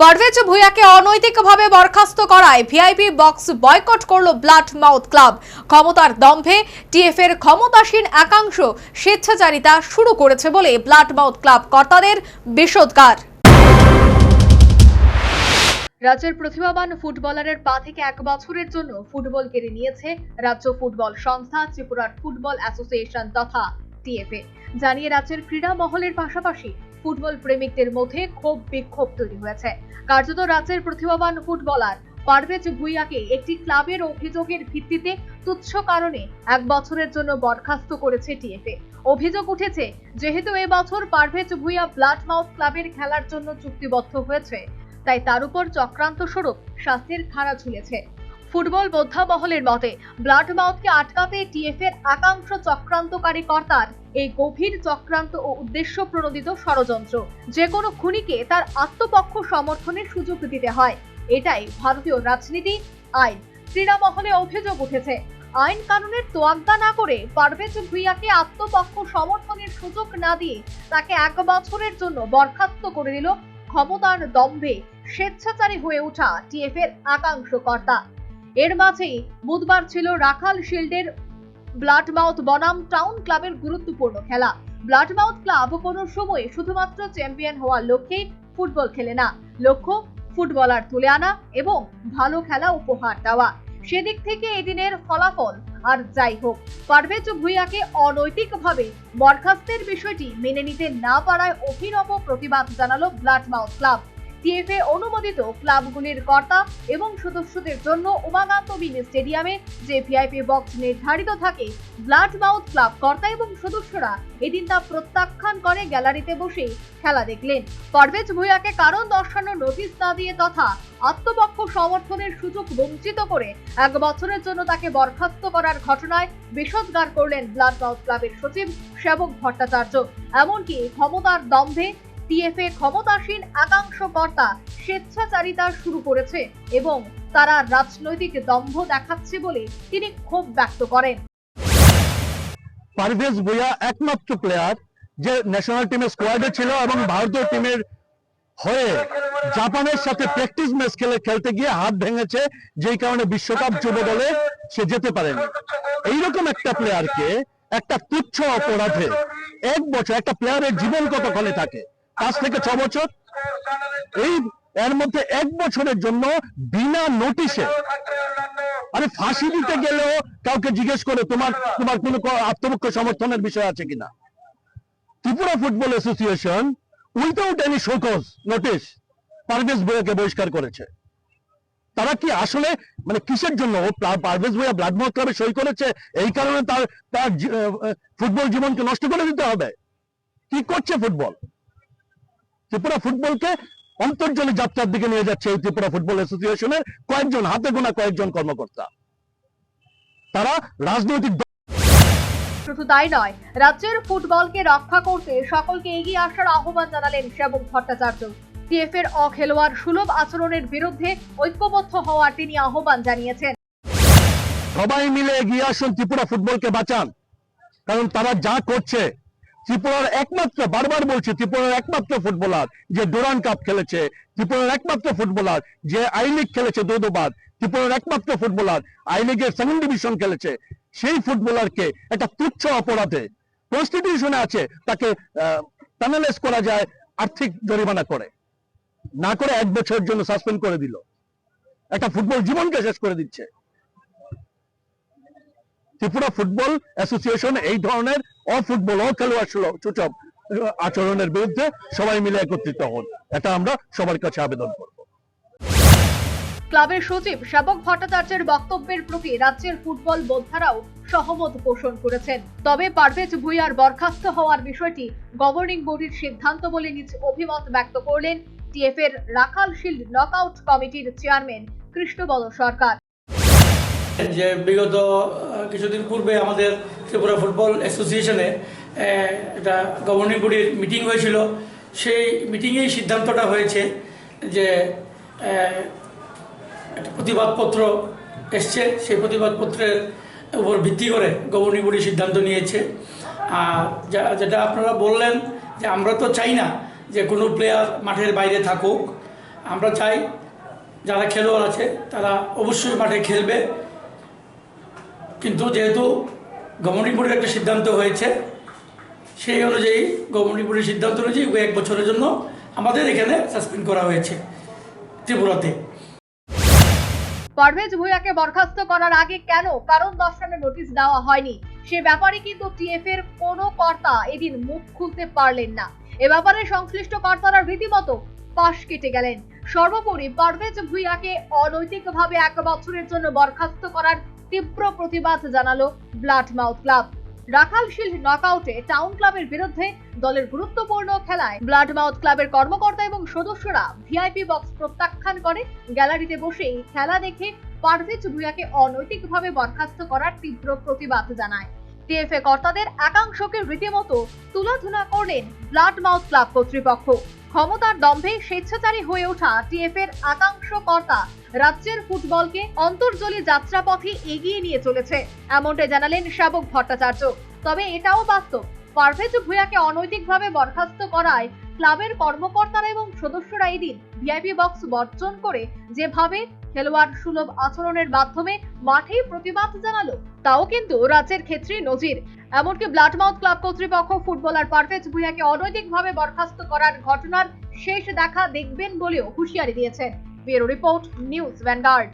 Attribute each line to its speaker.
Speaker 1: পারভেজ ভূঁইয়াকে অনৈতিকভাবে বরখাস্ত করায় ভিআইপি বক্স বয়কট করল ব্লাড মাউথ ক্লাব। ক্ষমতার দম্ভে টিএফ এর ক্ষমতাসীন একাংশ স্বেচ্ছাচারিতা শুরু করেছে বলে ব্লাড মাউথ ক্লাব কর্তাদের বিষোদ্গার রাজ্যের প্রতিভাবান ফুটবলারের পা থেকে এক বছরের জন্য ফুটবল কেড়ে নিয়েছে রাজ্য ফুটবল সংস্থা ত্রিপুরার ফুটবল অ্যাসোসিয়েশন তথা টিএফএ। জানিয়ে রাজ্যের ক্রীড়া মহলের পাশাপাশি ফুটবল প্রেমিকদের মধ্যে ক্ষোভ বিক্ষোভ তৈরি হয়েছে। কার্যত রাজ্যের প্রতিভাবান ফুটবলার পারভেজ ভুইয়াকে একটি ক্লাবের অভিযোগের ভিত্তিতে তুচ্ছ কারণে এক বছরের জন্য বরখাস্ত করেছে টিএফএ। অভিযোগ উঠেছে, যেহেতু এবছর পারভেজ ভুইয়া ব্লাড মাউথ ক্লাবের খেলার জন্য চুক্তিবদ্ধ হয়েছে, তাই তার উপর চক্রান্ত স্বরূপ শাস্তির খাড়া ঝুলেছে। ফুটবল বোদ্ধা মহলের মতে ব্লাড মাউথকে আটকাতে টিএফ এর একাংশ চক্রান্তকারী কর্তার এই গভীর চক্রান্ত ও উদ্দেশ্য প্রণোদিত ষড়যন্ত্র। যে কোনো খুনিকে তার আত্মপক্ষ সমর্থনের সুযোগ দিতে হয়। এটাই ভারতীয় রাজনীতি, আইন। ক্রীড়া মহলে অভিযোগ উঠেছে, আইন কানুনের তোয়াক্কা না করে পারভেজ ভুইয়াকে আত্মপক্ষ সমর্থনের সুযোগ না দিয়ে তাকে এক বছরের জন্য বরখাস্ত করে দিল ক্ষমতার দম্ভে, স্বেচ্ছাচারী হয়ে ওঠা টিএফ এর একাংশ কর্তা। এর মাঝেই বুধবার ছিল রাখাল শিল্ডের ব্লাড মাউথ বনাম টাউন ক্লাবের গুরুত্বপূর্ণ খেলা। ব্লাড মাউথ ক্লাব কোনো সময় শুধুমাত্র চ্যাম্পিয়ন হওয়ার লক্ষ্যেই ফুটবল খেলে না। লক্ষ্য, ফুটবলার তুলে আনা এবং ভালো খেলা উপহার দেওয়া। সেদিক থেকে এদিনের ফলাফল আর যাই হোক, পারভেজ ভুইয়াকে অনৈতিকভাবে বরখাস্তের বিষয়টি মেনে নিতে না পারায় অভিনব প্রতিবাদ জানালো ব্লাড মাউথ ক্লাব। টিএফএ অনুমোদিত ক্লাবগুলির কর্তা এবং সদস্যদের জন্য উমাকান্ত মিনি স্টেডিয়ামে যে ভিআইপি বক্স নির্ধারিত থাকে ব্লাড মাউথ ক্লাব কর্তা এবং সদস্যরা এদিন তা প্রত্যাখ্যান করে গ্যালারিতে বসে খেলা দেখলেন। পারভেজ ভুইয়াকে কারণ দর্শানোর নোটিশ না দিয়ে তথা আত্মপক্ষ সমর্থনের সুযোগ বঞ্চিত করে এক বছরের জন্য তাকে বরখাস্ত করার ঘটনায় বিষোদ্গার করলেন ব্লাড মাউথ ক্লাবের সচিব সেবক ভট্টাচার্য। এমনকি ক্ষমতার দম্ভে টিএফএ ক্ষমতাসীন একাংশ কর্তা স্বেচ্ছাচারিতা শুরু করেছে এবং তারা রাজনৈতিক দম্ভ দেখাচ্ছে বলে তিনি ক্ষোভ ব্যক্ত করেন।
Speaker 2: পারভেজ ভুইয়া একমাত্র প্লেয়ার যে ন্যাশনাল টিমের স্কোয়াডে ছিল এবং ভারতীয় টিমের হয়ে জাপানের সাথে প্র্যাকটিস ম্যাচ খেলে খেলতে গিয়ে হাত ভেঙেছে, যেই কারণে বিশ্বকাপ যুব দলে সে যেতে পারেনি। এইরকম একটা প্লেয়ারকে একটা তুচ্ছ অপরাধে এক বছর একটা প্লেয়ারের জীবন কতক্ষণে থাকে? পাঁচ থেকে ছ বছর? এই, এর মধ্যে এক বছরের জন্য বিনা নোটিশে আরে ফাঁসি দিতে গেলেও কাউকে জিজ্ঞেস করে, তোমার তোমার কোনো আত্মপক্ষ সমর্থনের বিষয় আছে কিনা? Tripura football association without any show cause notice Parvez বইয়াকে বহিষ্কার করেছে। তারা কি আসলে মানে কিসের জন্য? পারভেজ বইয়া ব্লাড মত ক্লাবে সই করেছে, এই কারণে তার তার ফুটবল জীবনকে নষ্ট করে দিতে হবে? কি করছে ফুটবল? ত্রিপুরা ফুটবলকে অন্তর্জনী যাত্রার দিকে নিয়ে যাচ্ছে এই ত্রিপুরা ফুটবল অ্যাসোসিয়েশনের কয়েকজন হাতে গোনা কয়েকজন কর্মকর্তা। তারা রাজনৈতিক
Speaker 1: শুধু তাই নয় রাজ্যের ফুটবলকে রক্ষা করতে সকলকে এগিয়ে আসার আহ্বান জানালেন সেবক ভট্টাচার্য। টিএফ এর অখেলোয়াড় সুলভ আচরণের বিরুদ্ধে ঐক্যবদ্ধ হওয়ার তিনি আহ্বান জানিয়েছেন।
Speaker 2: সবাই মিলে এগিয়ে আসুন ত্রিপুরা ফুটবলকে বাঁচান কারণ তারা যা করছে ত্রিপুরার একমাত্র, বারবার বলছি, ত্রিপুরার একমাত্র ফুটবলার যে ডোরান কাপ খেলেছে, ত্রিপুরার একমাত্র ফুটবলার যে আই লিগ খেলেছে দু দুবার ত্রিপুরার একমাত্র ফুটবলার আই লিগের সেকেন্ড ডিভিশন খেলেছে, সেই ফুটবলারকে একটা তুচ্ছ অপরাধে কনস্টিটিউশনে আছে, তাকে প্যানালাইজ করা যায়, আর্থিক জরিমানা করে। না করে এক বছরের জন্য সাসপেন্ড করে দিল। একটা ফুটবল জীবনকে শেষ করে দিচ্ছে। ত্রিপুরা ফুটবল অ্যাসোসিয়েশন এই ধরনের অফুটবল সুলভ- সূচক আচরণের বিরুদ্ধে সবাই মিলে একত্রিত হন। এটা আমরা সবার কাছে আবেদন করব।
Speaker 1: ক্লাবের সচিব সেবক ভট্টাচার্যের বক্তব্যের প্রতি রাজ্যের ফুটবল বোদ্ধারাও সহমত পোষণ করেছেন। তবে পারভেজ ভুইয়ার বরখাস্ত হওয়ার বিষয়টি গভর্নিং বডির সিদ্ধান্ত বলে নিজ অভিমত ব্যক্ত করলেন টিএফ এর রাখাল শিল্ড নকআউট কমিটির চেয়ারম্যান কৃষ্ণবল সরকার।
Speaker 3: যে বিগত কিছুদিন পূর্বে আমাদের ত্রিপুরা ফুটবল অ্যাসোসিয়েশনে একটা গভর্নিং বডির মিটিং হয়েছিল। সেই মিটিংয়েই সিদ্ধান্তটা হয়েছে যে একটা প্রতিবাদপত্র এসছে। সেই প্রতিবাদপত্রের উপর ভিত্তি করে গভর্নিং বডি সিদ্ধান্ত নিয়েছে। আর যেটা আপনারা বললেন যে আমরা তো চাই না যে কোনো প্লেয়ার মাঠের বাইরে থাকুক। আমরা চাই যারা খেলোয়াড় আছে তারা অবশ্যই মাঠে খেলবে। কিন্তু যেহেতু গভর্নিং বোর্ডের একটা সিদ্ধান্ত হয়েছে, সেই অনুযায়ী গভর্নিং সিদ্ধান্ত অনুযায়ী এক বছরের জন্য আমাদের এখানে সাসপেন্ড করা হয়েছে ত্রিপুরাতে।
Speaker 1: পারভেজ ভুঁইয়াকে বরখাস্ত করার আগে কেন কারণ দর্শানোর নোটিশ দেওয়া হয়নি? সে ব্যাপারে কিন্তু টিএফ এর কোনো কর্তা এদিন মুখ খুলতে পারলেন না। এ ব্যাপারে সংশ্লিষ্ট কর্তারা রীতিমতো পাশ কেটে গেলেন। সর্বোপরি পারভেজ ভুঁইয়াকে অনৈতিকভাবে এক বছরের জন্য বরখাস্ত করার তীব্র প্রতিবাদ জানালো ব্লাড মাউথ ক্লাব। রাখাল নকআউটে টাউন ক্লাবের বিরুদ্ধে দলের গুরুত্বপূর্ণ খেলায় ব্লাড মাউথ ক্লাবের কর্মকর্তা এবং সদস্যরা ভিআইপি বক্স প্রত্যাখ্যান করে গ্যালারিতে বসেই খেলা দেখে পারভেজ ভুঁইয়াকে অনৈতিকভাবে বরখাস্ত করার তীব্র প্রতিবাদ জানায়। টিএফএ কর্তাদের একাংশকে রীতিমতো তুলাধুনা করলেন ব্লাড মাউথ ক্লাব কর্তৃপক্ষ। ক্ষমতার দম্ভে স্বেচ্ছাচারী হয়ে ওঠা টিএফ এর আকাঙ্ক্ষ কর্তা রাজ্যের ফুটবলকে অন্তর্জলী যাত্রাপথে এগিয়ে নিয়ে চলেছে এমনটা জানালেন শাবক ভট্টাচার্য। তবে এটাও বাস্তব, পারভেজ ভূঁইয়াকে অনৈতিকভাবে বরখাস্ত করায় ক্লাবের কর্মকর্তারা এবং সদস্যরা এদিন ভিআইপি বক্স বর্জন করে যেভাবে খেলোয়াড় সুলভ আচরণের মাধ্যমে মাঠেই প্রতিবাদ জানালো। তাও কিন্তু রাজ্যের ক্ষেত্রে নজির। এমনকি ব্লাডমাউথ ক্লাব কর্তৃপক্ষ ফুটবলার পারভেজ ভূঁইয়াকে অনৈতিকভাবে বরখাস্ত করার ঘটনার শেষ দেখা দেখবেন বলেও হুঁশিয়ারি দিয়েছেন ব্যুরো রিপোর্ট, নিউজ ভ্যানগার্ড।